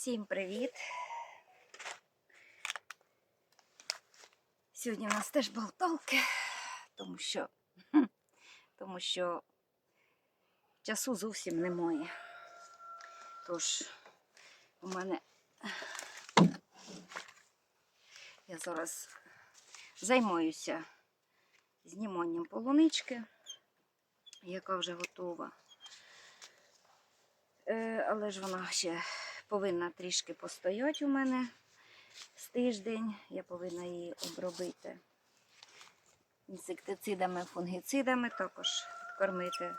Всім привіт! Сьогодні у нас теж болталки, тому що, тому що часу зовсім немає. Тож у мене я зараз займаюся зніманням полунички, яка вже готова. Е, але ж вона ще повинна трішки постояти у мене з тиждень. Я повинна її обробити інсектицидами, фунгіцидами, також підкормити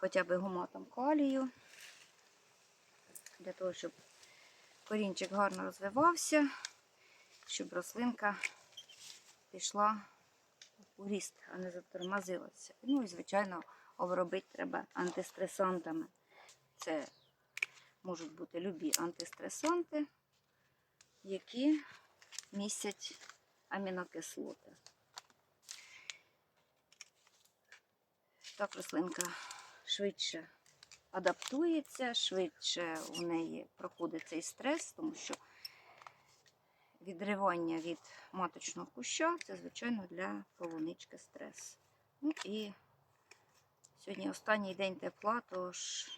хоча б гуматом калію, для того, щоб корінчик гарно розвивався, щоб рослинка пішла у ріст, а не затормозилася. Ну і, звичайно, обробити треба антистресантами. Це можуть бути любі антистресанти, які містять амінокислоти. Так рослинка швидше адаптується, швидше у неї проходить цей стрес, тому що відривання від маточного куща це, звичайно, для полунички стрес. Ну і сьогодні останній день тепла, тож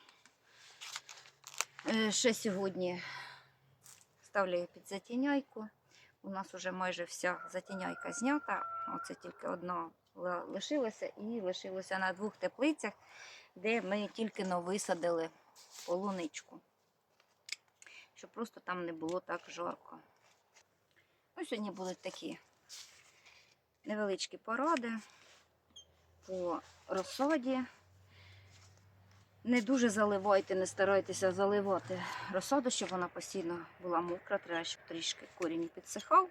Ще сьогодні ставлю під затіняйку. У нас вже майже вся затіняйка знята. Оце тільки одна ла- лишилася і лишилося на двох теплицях, де ми тільки но висадили полуничку. Щоб просто там не було так жарко. Ну, сьогодні будуть такі невеличкі поради по розсаді. Не дуже заливайте, не старайтеся заливати розсаду, щоб вона постійно була мокра, треба, щоб трішки корінь підсихав,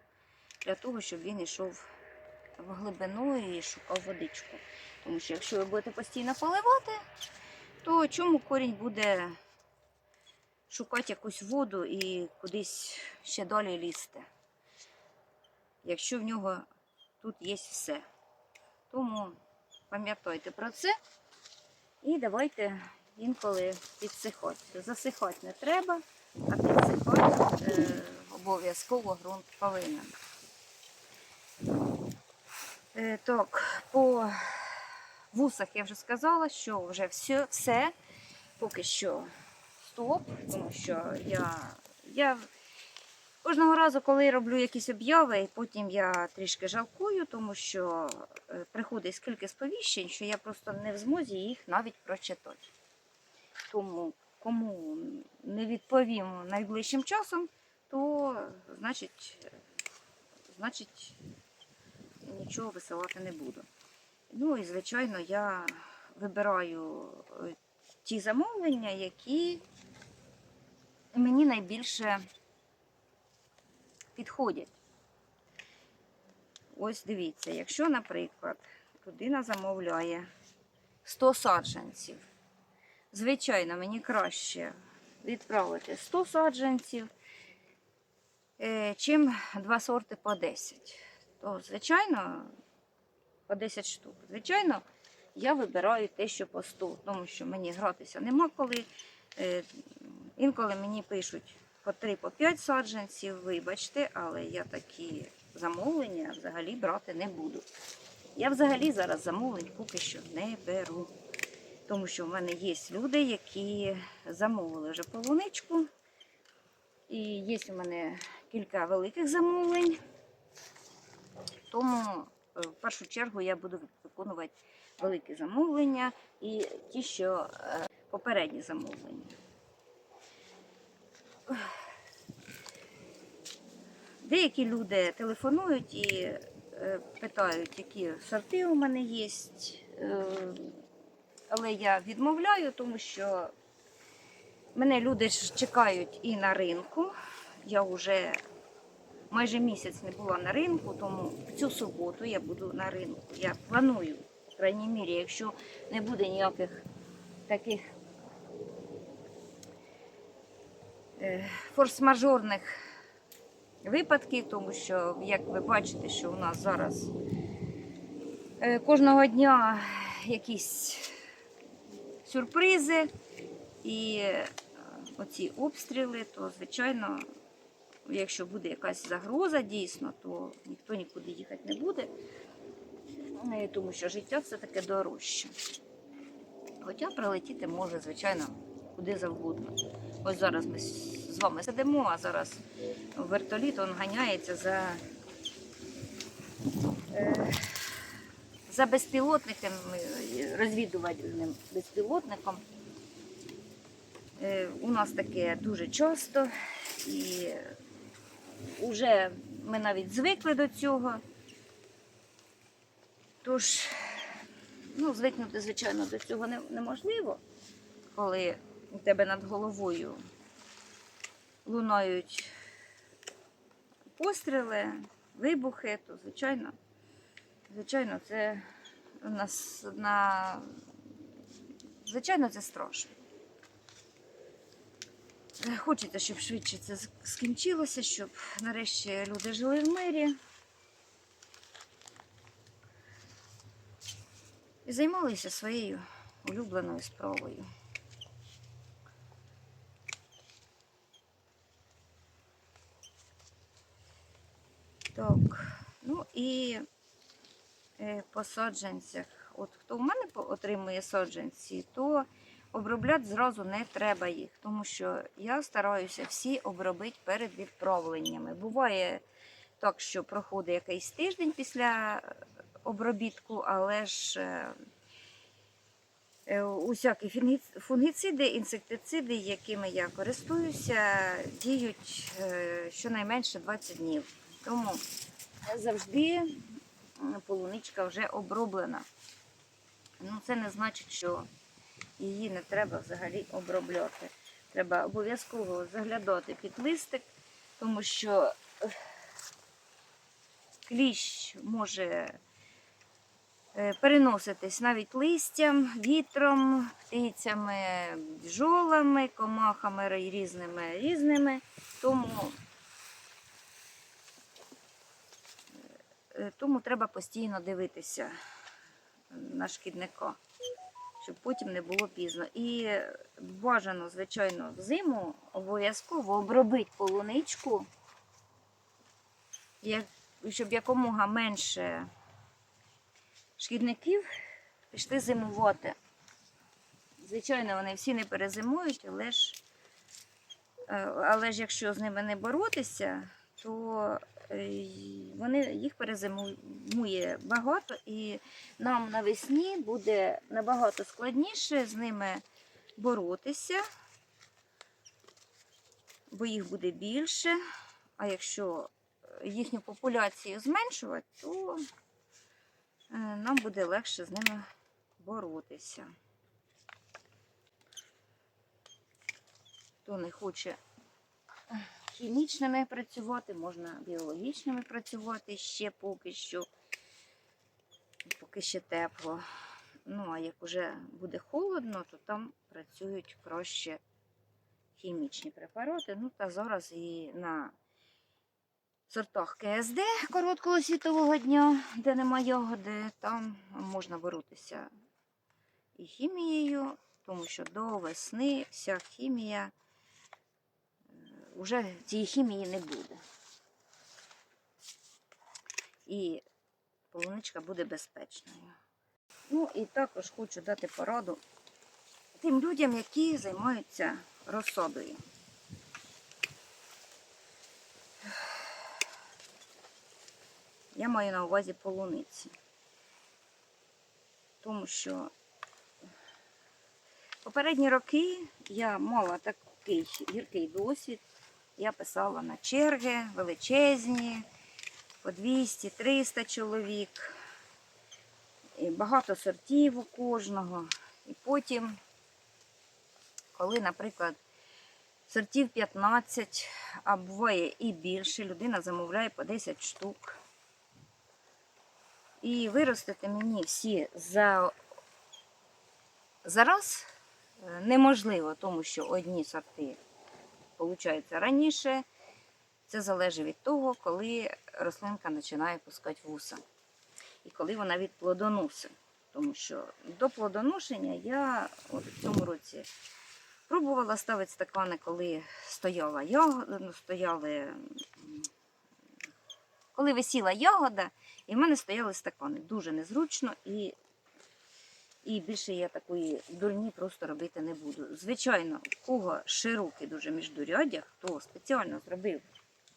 для того, щоб він йшов в глибину і шукав водичку. Тому що якщо ви будете постійно поливати, то чому корінь буде шукати якусь воду і кудись ще далі лізти? Якщо в нього тут є все. Тому пам'ятайте про це. І давайте інколи підсихати. Засихати не треба, а підсихати е, обов'язково ґрунт повинен. Е, так, по вусах я вже сказала, що вже все, все поки що стоп, тому що я, я кожного разу, коли роблю якісь обяви, потім я трішки жалкую, тому що е, приходить скільки сповіщень, що я просто не в змозі їх навіть прочитати. Тому кому не відповім найближчим часом, то значить, значить нічого висилати не буду. Ну і звичайно, я вибираю е, ті замовлення, які мені найбільше підходять. Ось дивіться, якщо, наприклад, людина замовляє 100 саджанців, звичайно, мені краще відправити 100 саджанців, е, чим два сорти по 10. То, звичайно, по 10 штук. Звичайно, я вибираю те, що по 100, тому що мені гратися нема коли. Е, Інколи мені пишуть по 3 по 5 саджанців, вибачте, але я такі замовлення взагалі брати не буду. Я взагалі зараз замовлень поки що не беру. Тому що в мене є люди, які замовили вже полуничку. І є у мене кілька великих замовлень. Тому е, в першу чергу я буду виконувати великі замовлення і ті, що е, попередні замовлення. Деякі люди телефонують і е, питають, які сорти у мене є. Але я відмовляю, тому що мене люди ж чекають і на ринку. Я вже майже місяць не була на ринку, тому цю суботу я буду на ринку. Я планую, по крайній мірі, якщо не буде ніяких таких е, форс-мажорних випадків, тому що, як ви бачите, що у нас зараз е, кожного дня якісь сюрпризи, і е, оці обстріли, то звичайно, якщо буде якась загроза дійсно, то ніхто нікуди їхати не буде, Е, тому що життя все таке дорожче. Хоча прилетіти може, звичайно, куди завгодно. Ось зараз ми з вами сидимо, а зараз вертоліт он ганяється за, за безпілотником, е, розвідувальним безпілотником. Е, У нас таке дуже часто, і вже ми навіть звикли до цього. Тож, ну, звикнути, звичайно, до цього неможливо, коли у тебе над головою лунають постріли, вибухи, то звичайно, звичайно, це у нас на звичайно, це страшно. Хочеться, щоб швидше це скінчилося, щоб нарешті люди жили в мирі. І займалися своєю улюбленою справою. Так, ну і по саджанцях. От хто в мене отримує саджанці, то обробляти зразу не треба їх, тому що я стараюся всі обробити перед відправленнями. Буває так, що проходить якийсь тиждень після е, обробітку, але ж е, е, усякі фунгіциди, інсектициди, якими я користуюся, діють е, щонайменше 20 днів. Тому завжди м, полуничка вже оброблена. Ну, це не значить, що її не треба взагалі обробляти. Треба обов'язково заглядати під листик, тому що е, кліщ може е, переноситись навіть листям, вітром, птицями, бджолами, комахами різними різними. Тому Тому треба постійно дивитися на шкідника, щоб потім не було пізно. І бажано, звичайно, взиму обов'язково обробити полуничку, щоб якомога менше шкідників пішли зимувати. Звичайно, вони всі не перезимують, але ж, е, але ж якщо з ними не боротися, то е, вони їх перезимує багато, і нам навесні буде набагато складніше з ними боротися, бо їх буде більше. А якщо е, їхню популяцію зменшувати, то е, нам буде легше з ними боротися. Хто не хоче хімічними працювати, можна біологічними працювати ще поки що, поки ще тепло. Ну, а як вже буде холодно, то там працюють краще хімічні препарати. Ну, та зараз і на сортах КСД короткого світового дня, де нема ягоди, там можна боротися і хімією, тому що до весни вся хімія вже цієї хімії не буде. І полуничка буде безпечною. Ну і також хочу дати пораду тим людям, які займаються розсадою. Я маю на увазі полуниці. Тому що попередні роки я мала такий гіркий досвід. Я писала на черги величезні, по 200-300 чоловік. І багато сортів у кожного. І потім, коли, наприклад, сортів 15, а буває і більше, людина замовляє по 10 штук. І виростити мені всі за, за раз е, неможливо, тому що одні сорти получаються раніше. Це залежить від того, коли рослинка починає пускати вуса. І коли вона від плодоносить. Тому що до плодоношення я от в цьому році Пробувала ставити стакани, коли стояла ягода, ну, стояли, коли висіла ягода, і в мене стояли стакани. Дуже незручно і, і більше я такої дурні просто робити не буду. Звичайно, у кого широкий дуже міждуряддя, хто спеціально зробив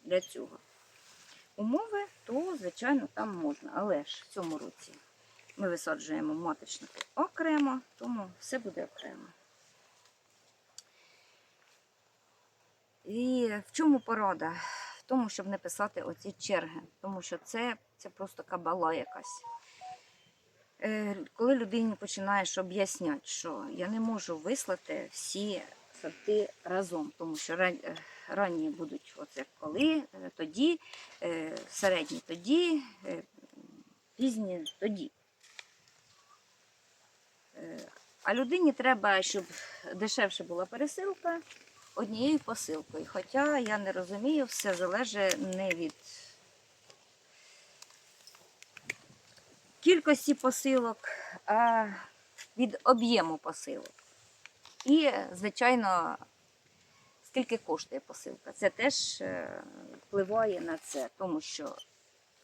для цього умови, то, звичайно, там можна. Але ж в цьому році ми висаджуємо маточники окремо, тому все буде окремо. І в чому порада? В тому, щоб не писати оці черги, тому що це, це просто кабала якась. Е, Коли людині починаєш об'ясняти, що я не можу вислати всі сорти разом, тому що е, ранні будуть оце коли, е, тоді, середні тоді, пізні тоді. А людині треба, щоб дешевше була пересилка однією посилкою. Хоча я не розумію, все залежить не від кількості посилок, а від об'єму посилок. І, звичайно, скільки коштує посилка. Це теж е, впливає на це, тому що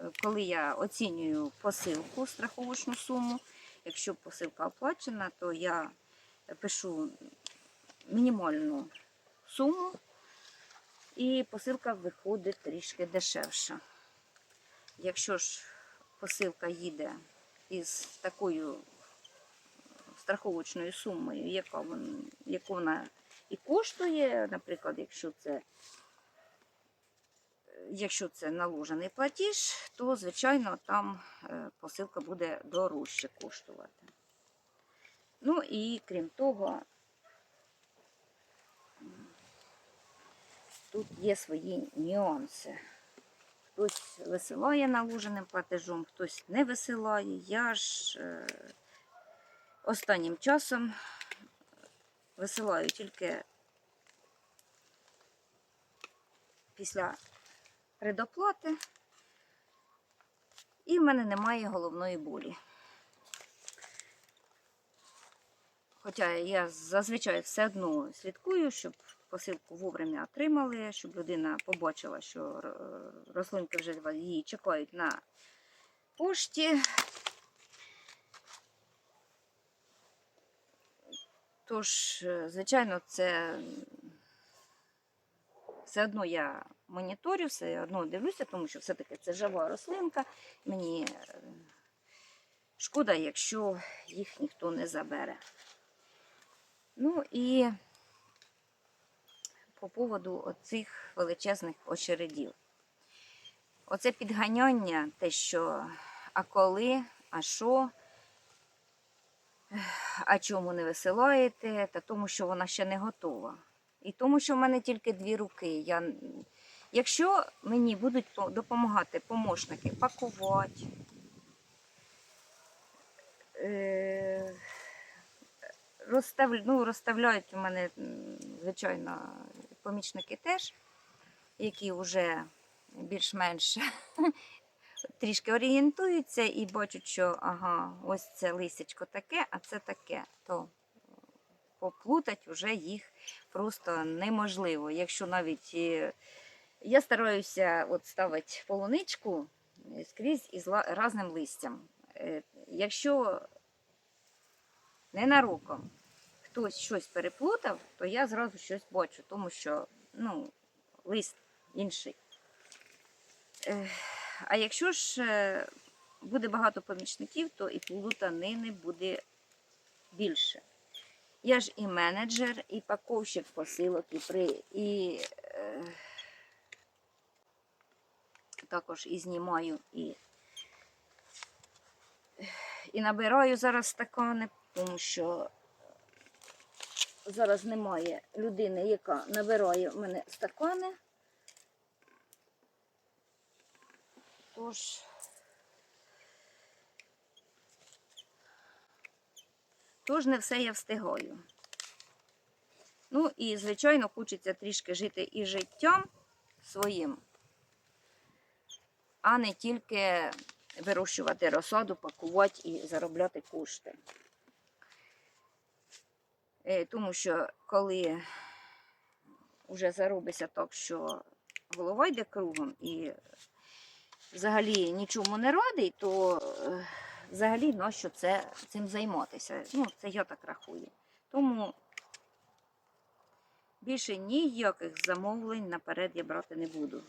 е, коли я оцінюю посилку, страховочну суму, якщо посилка оплачена, то я пишу мінімальну суму, і посилка виходить трішки дешевша. Якщо ж посилка їде із такою страховочною сумою, яка вон- яку вона і коштує, наприклад, якщо це, якщо це наложений платіж, то, звичайно, там е, посилка буде дорожче коштувати. Ну і крім того, тут є свої нюанси. Хтось висилає наложеним платежом, хтось не висилає. Я ж е, останнім часом висилаю тільки після предоплати, і в мене немає головної болі. Хоча я зазвичай все одно слідкую, щоб посилку вовремя отримали, щоб людина побачила, що рослинки вже її чекають на пошті. Тож, е, звичайно, це все одно я моніторю, все одно дивлюся, тому що все-таки це жива рослинка. Мені е, шкода, якщо їх ніхто не забере. Ну і по поводу оцих величезних очередів. Оце підганяння, те, що а коли, а що, а чому не висилаєте, та тому, що вона ще не готова. І тому, що в мене тільки дві руки. Я... Якщо мені будуть допомагати помощники пакувати, е... розстав... ну, розставляють у мене, звичайно, помічники теж, які вже більш-менш трішки орієнтуються і бачать, що ага, ось це лисячко таке, а це таке, то поплутать вже їх просто неможливо. Якщо навіть е, я стараюся от ставити полуничку скрізь із разним листям. Е, Якщо ненароком хтось щось переплутав, то я зразу щось бачу, тому що ну, лист інший. А якщо ж е, буде багато помічників, то і плутанини буде більше. Я ж і менеджер, і паковщик посилок, і, при, і е, також і знімаю, і, і набираю зараз стакани, тому що зараз немає людини, яка набирає в мене стакани. Тож, тож не все я встигаю. Ну і, звичайно, хочеться трішки жити і життям своїм, а не тільки вирощувати розсаду, пакувати і заробляти кошти. Е, Тому що коли вже заробиться так, що голова йде кругом і взагалі нічому не радий, то е, взагалі на що це, цим займатися. Ну, це я так рахую. Тому більше ніяких замовлень наперед я брати не буду.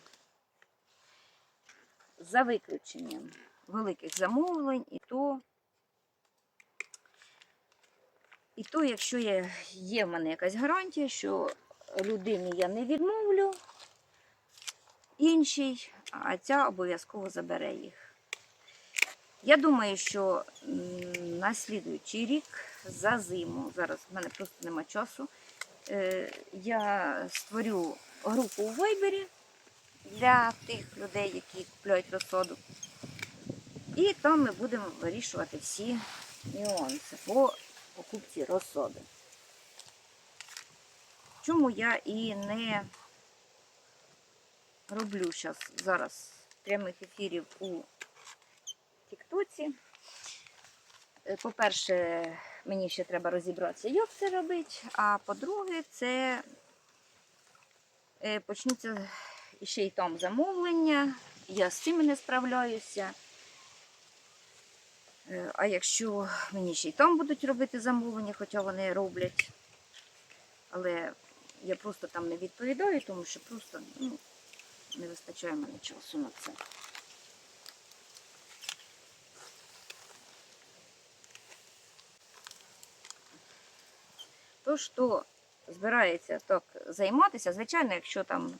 За виключенням великих замовлень, і то, і то, якщо є, є в мене якась гарантія, що людині я не відмовлю іншій, а ця обов'язково забере їх. Я думаю, що на слідуючий рік за зиму, зараз в мене просто нема часу, е, я створю групу у Вайбері для тих людей, які купують розсоду. І там ми будемо вирішувати всі нюанси по покупці розсоди. Чому я і не роблю щас, зараз прямих ефірів у Тіктоці. Е, По-перше, мені ще треба розібратися, як це робити. А по-друге, це е, почнуться ще й там замовлення. Я з цим не справляюся. Е, А якщо мені ще й там будуть робити замовлення, хоча вони роблять, але я просто там не відповідаю, тому що просто ну, не вистачає мене часу на це. То, що збирається так займатися, звичайно, якщо там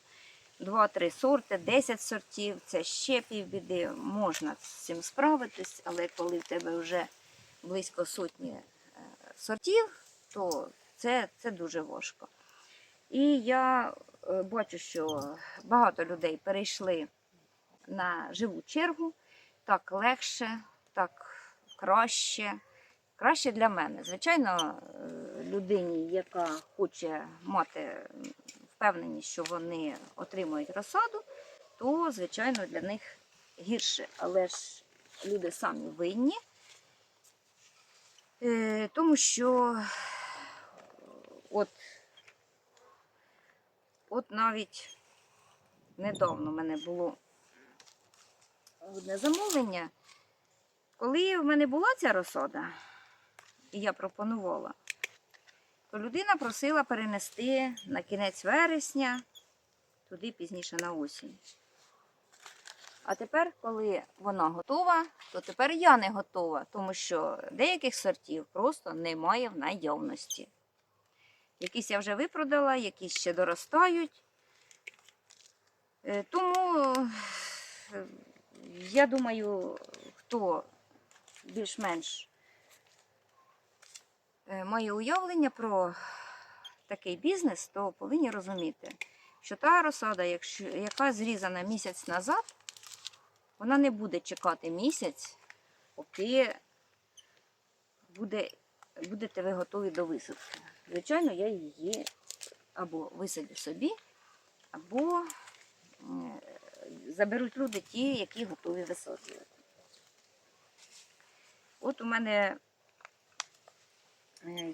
2-3 сорти, 10 сортів, це ще півбіди, можна з цим справитись, але коли в тебе вже близько сотні е, сортів, то це, це дуже важко. І я е, бачу, що багато людей перейшли на живу чергу, так легше, так краще. Краще для мене. Звичайно, е, людині, яка хоче мати впевненість, що вони отримують розсаду, то, звичайно, для них гірше. Але ж люди самі винні, Е, тому що от, от навіть недавно в мене було одне замовлення. Коли в мене була ця розсада, і я пропонувала, то людина просила перенести на кінець вересня, туди пізніше на осінь. А тепер, коли вона готова, то тепер я не готова, тому що деяких сортів просто немає в наявності. Якісь я вже випродала, якісь ще доростають. Е, Тому е, я думаю, хто більш-менш е, має уявлення про такий бізнес, то повинні розуміти, що та розсада, яка зрізана місяць назад, вона не буде чекати місяць, поки буде, будете ви готові до висадки. Звичайно, я її або висадю собі, або е, заберуть люди ті, які готові висаджувати. От у мене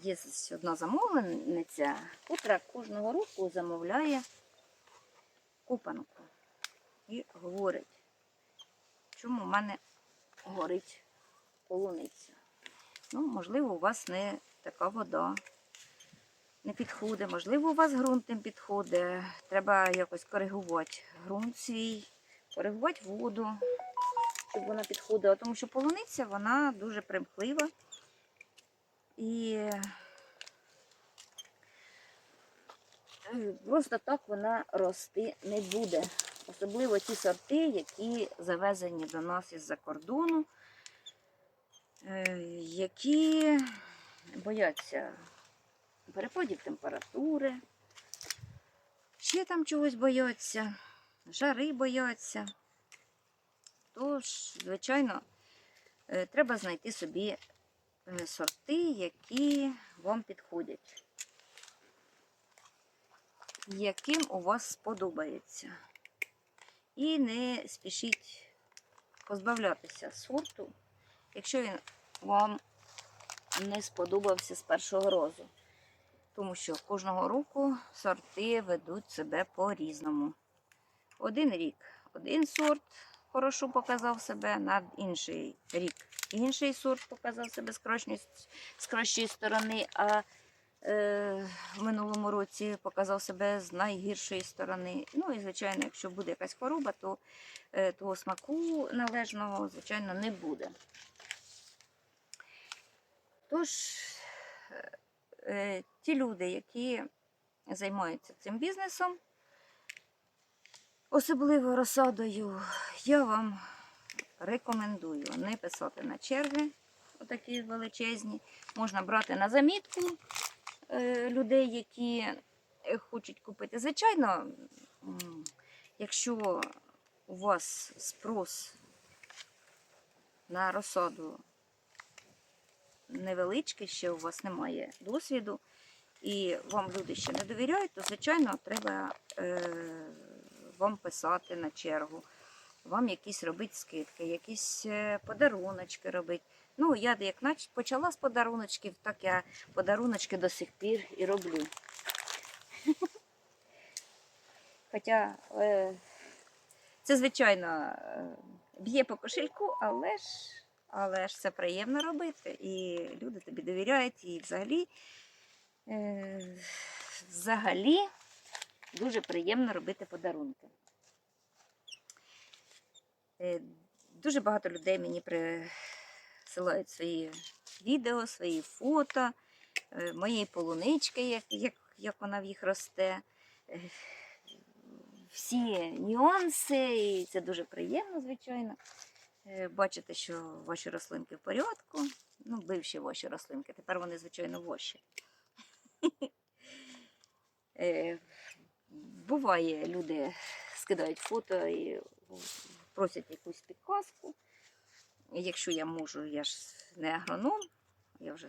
є одна замовлениця, котра кожного року замовляє купанку і говорить, чому в мене горить полуниця. Ну, можливо, у вас не така вода не підходить, можливо, у вас ґрунт не підходить. Треба якось коригувати ґрунт свій, коригувати воду, щоб вона підходила. Тому що полуниця вона дуже примхлива. І просто так вона рости не буде. Особливо ті сорти, які завезені до нас із-за кордону, е, які бояться перепадів температури, ще там чогось бояться, жари бояться. Тож, звичайно, е, треба знайти собі сорти, які вам підходять, яким у вас сподобається. І не спішіть позбавлятися сорту, якщо він вам не сподобався з першого разу. Тому що кожного року сорти ведуть себе по-різному. Один рік один сорт хорошо показав себе, на інший рік інший сорт показав себе з кращої, з кращої сторони, а е, в минулому році показав себе з найгіршої сторони. Ну і, звичайно, якщо буде якась хвороба, то е, того смаку належного, звичайно, не буде. Тож, е, е, ті люди, які займаються цим бізнесом, особливо розсадою, я вам рекомендую не писати на черги, отакі величезні. Можна брати на замітку е, людей, які е, хочуть купити. Звичайно, якщо у вас спрос на розсаду невеличкий, ще у вас немає досвіду, і вам люди ще не довіряють, то, звичайно, треба е, вам писати на чергу, вам якісь робити скидки, якісь е, подаруночки робити. Ну, я як почала з подаруночків, так я подаруночки до сих пір і роблю. Хоча е, це, звичайно, е, б'є по кошельку, але ж, але ж це приємно робити. І люди тобі довіряють, і взагалі, взагалі дуже приємно робити подарунки. Е, Дуже багато людей мені присилають свої відео, свої фото, е, моєї полунички, як, як, як вона в їх росте. Е, Всі нюанси, і це дуже приємно, звичайно. Бачите, що ваші рослинки в порядку. Ну, бивші ваші рослинки, тепер вони, звичайно, ваші. Буває, люди скидають фото і просять якусь підказку. Якщо я можу, я ж не агроном, я вже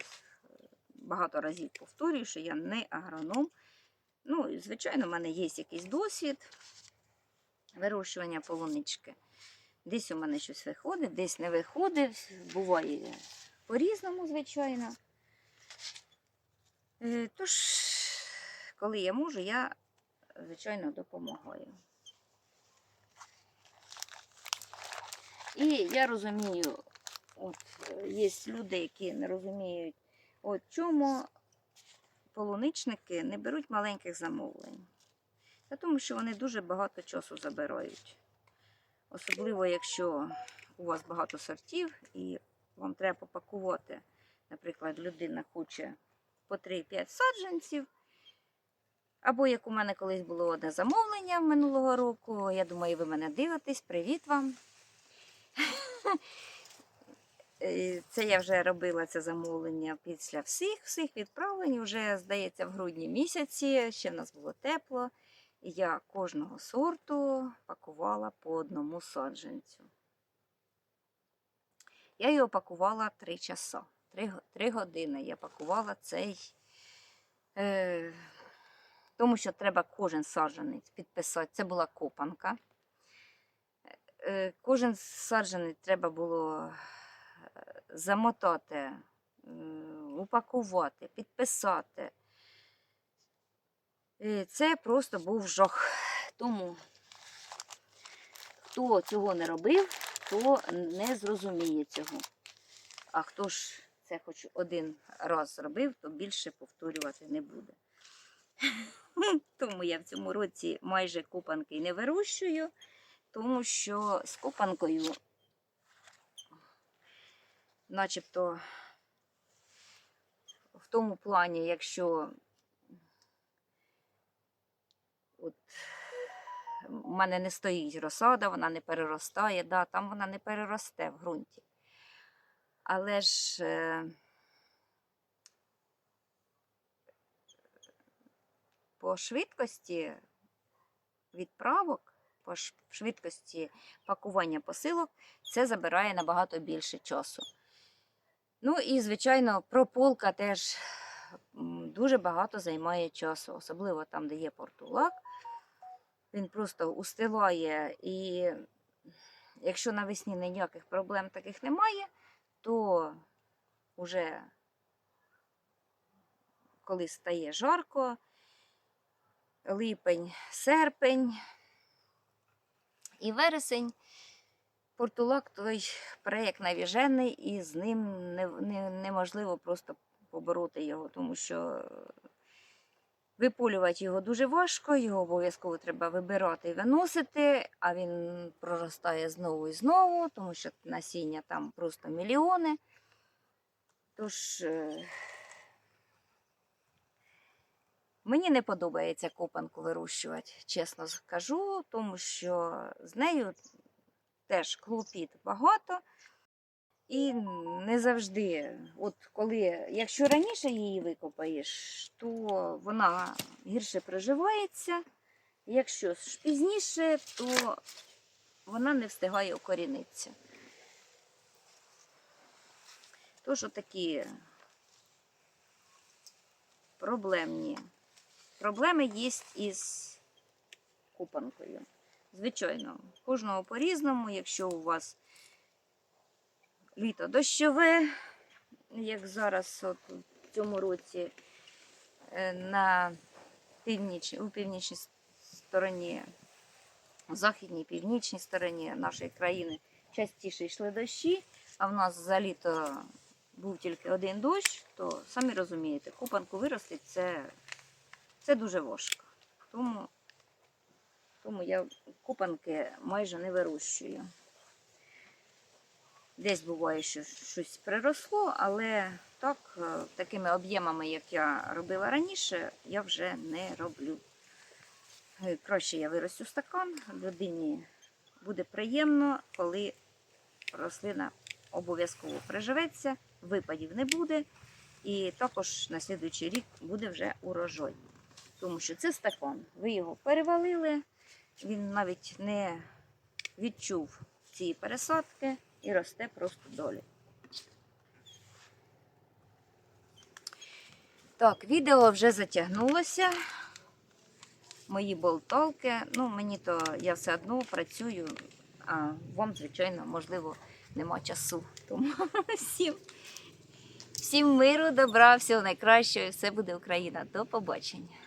багато разів повторюю, що я не агроном. Ну, звичайно, в мене є якийсь досвід вирощування полунички. Десь у мене щось виходить, десь не виходить. Буває по-різному, звичайно. Е, Тож, коли я можу, я, звичайно, допомагаю. І я розумію, от е, є люди, які не розуміють, от чому полуничники не беруть маленьких замовлень. Та тому що вони дуже багато часу забирають. Особливо, якщо у вас багато сортів і вам треба попакувати, наприклад, людина хоче по 3-5 саджанців. Або як у мене колись було одне замовлення минулого року. Я думаю, ви мене дивитесь. Привіт вам. Це я вже робила це замовлення після всіх всіх відправлень. Вже, здається, в грудні місяці, ще в нас було тепло. І я кожного сорту пакувала по одному саджанцю. Я його пакувала 3 часа. 3, 3 години я пакувала цей. Е, тому що треба кожен саджанець підписати. Це була копанка. Е, Кожен саджанець треба було е, замотати, е, упакувати, підписати. Е, Це просто був жах. Тому, хто цього не робив, то не зрозуміє цього. А хто ж це хоч один раз зробив, то більше повторювати не буде. Тому я в цьому році майже купанки не вирощую, тому що з купанкою, начебто, в тому плані, якщо от у мене не стоїть розсада, вона не переростає, да, там вона не переросте в ґрунті. Але ж по швидкості відправок, по швидкості пакування посилок, це забирає набагато більше часу. Ну і, звичайно, прополка теж дуже багато займає часу, особливо там, де є портулак. Він просто устилає, і якщо навесні ніяких проблем таких немає, то вже коли стає жарко, липень, серпень і вересень. Портулак той проєкт навіжений, і з ним не, не, неможливо просто побороти його, тому що виполювати його дуже важко, його обов'язково треба вибирати і виносити, а він проростає знову і знову, тому що насіння там просто мільйони. Тож е, мені не подобається копанку вирощувати, чесно скажу, тому що з нею теж клопіт багато. І не завжди, от коли, якщо раніше її викопаєш, то вона гірше приживається. Якщо ж пізніше, то вона не встигає укорінитися. Тож такі проблемні. Проблеми є із купанкою. Звичайно, кожного по-різному, якщо у вас літо дощове, як зараз от в цьому році е, на північ, у північній стороні, у західній північній стороні нашої країни частіше йшли дощі, а в нас за літо був тільки один дощ, то самі розумієте, купанку виростить це, це дуже важко. Тому, тому я купанки майже не вирощую. Десь буває, що щось приросло, але так, е, такими об'ємами, як я робила раніше, я вже не роблю. Е, Краще я виростю стакан, людині буде приємно, коли рослина обов'язково приживеться, випадів не буде, і також на слідуючий рік буде вже урожай. Тому що це стакан. Ви його перевалили, він навіть не відчув цієї пересадки і росте просто долі. Так, відео вже затягнулося. Мої болталки. Ну, мені то я все одно працюю, а вам, звичайно, можливо, нема часу. Тому всім, всім миру, добра, всього найкращого, і все буде Україна. До побачення.